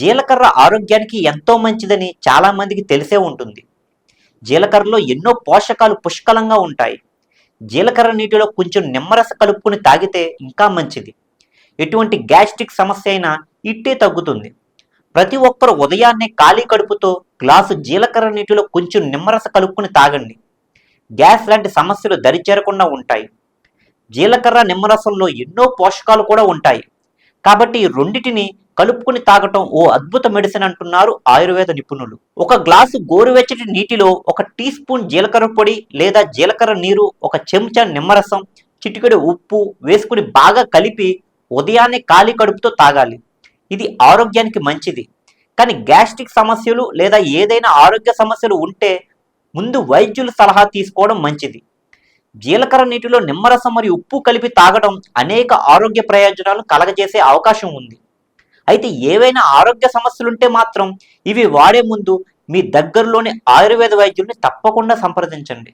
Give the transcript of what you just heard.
జీలకర్ర ఆరోగ్యానికి ఎంతో మంచిదని చాలామందికి తెలిసే ఉంటుంది. జీలకర్రలో ఎన్నో పోషకాలు పుష్కలంగా ఉంటాయి. జీలకర్ర నీటిలో కొంచెం నిమ్మరస కలుపుకుని తాగితే ఇంకా మంచిది. ఎటువంటి గ్యాస్ట్రిక్ సమస్య అయినా ఇట్టే తగ్గుతుంది. ప్రతి ఒక్కరు ఉదయాన్నే ఖాళీ కడుపుతో గ్లాసు జీలకర్ర నీటిలో కొంచెం నిమ్మరస కలుపుకుని తాగండి. గ్యాస్ లాంటి సమస్యలు దరిచేరకుండా ఉంటాయి. జీలకర్ర నిమ్మరసంలో ఎన్నో పోషకాలు కూడా ఉంటాయి. కాబట్టి ఈ రెండిటిని కలుపుకుని తాగటం ఓ అద్భుత మెడిసిన్ అంటున్నారు ఆయుర్వేద నిపుణులు. ఒక గ్లాసు గోరువెచ్చటి నీటిలో ఒక టీ స్పూన్ జీలకర్ర పొడి లేదా జీలకర్ర నీరు ఒక చెంచా నిమ్మరసం చిటికెడు ఉప్పు వేసుకుని బాగా కలిపి ఉదయాన్నే ఖాళీ కడుపుతో తాగాలి. ఇది ఆరోగ్యానికి మంచిది. కానీ గ్యాస్ట్రిక్ సమస్యలు లేదా ఏదైనా ఆరోగ్య సమస్యలు ఉంటే ముందు వైద్యుల సలహా తీసుకోవడం మంచిది. జీలకర్ర నీటిలో నిమ్మరసం మరియు ఉప్పు కలిపి తాగడం అనేక ఆరోగ్య ప్రయోజనాలు కలగజేసే అవకాశం ఉంది. అయితే ఏవైనా ఆరోగ్య సమస్యలుంటే మాత్రం ఇవి వాడే ముందు మీ దగ్గరలోని ఆయుర్వేద వైద్యుల్ని తప్పకుండా సంప్రదించండి.